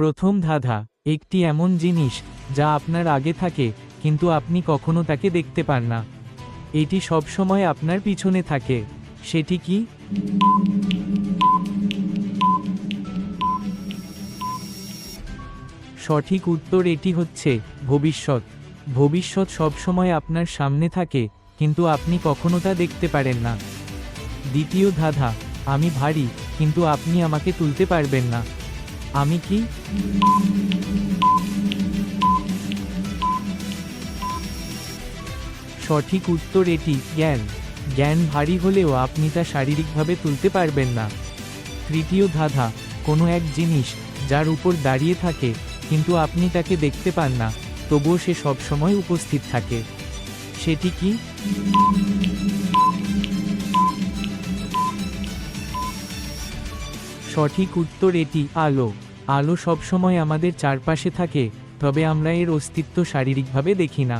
প্রথম ধাঁধা, একটি এমন জিনিস যা আপনার আগে থাকে, কিন্তু আপনি কখনো তাকে দেখতে পান না। এটি সবসময় আপনার পিছনে থাকে। সেটি কি? সঠিক উত্তর এটি হচ্ছে, ভবিষ্যৎ। ভবিষ্যৎ সবসময় আপনার সামনে থাকে, কিন্তু আপনি কখনো তা দেখতে পারেন না। দ্বিতীয় ধাঁধা, আমি ভারী, কিন্তু আপনি আমাকে তুলতে পারবেন না। আমি কি? সঠিক উত্তর এটি, জ্ঞান। জ্ঞান ভারী হলেও আপনি তা শারীরিকভাবে তুলতে পারবেন না। তৃতীয় ধাঁধা, কোনো এক জিনিস যার উপর দাঁড়িয়ে থাকে, কিন্তু আপনি তাকে দেখতে পান না, তবুও সে সবসময় উপস্থিত থাকে। সেটি কি? সঠিক উত্তর এটি, আলো। আলো সবসময় আমাদের চারপাশে থাকে, তবে আমরা এর অস্তিত্ব শারীরিকভাবে দেখি না।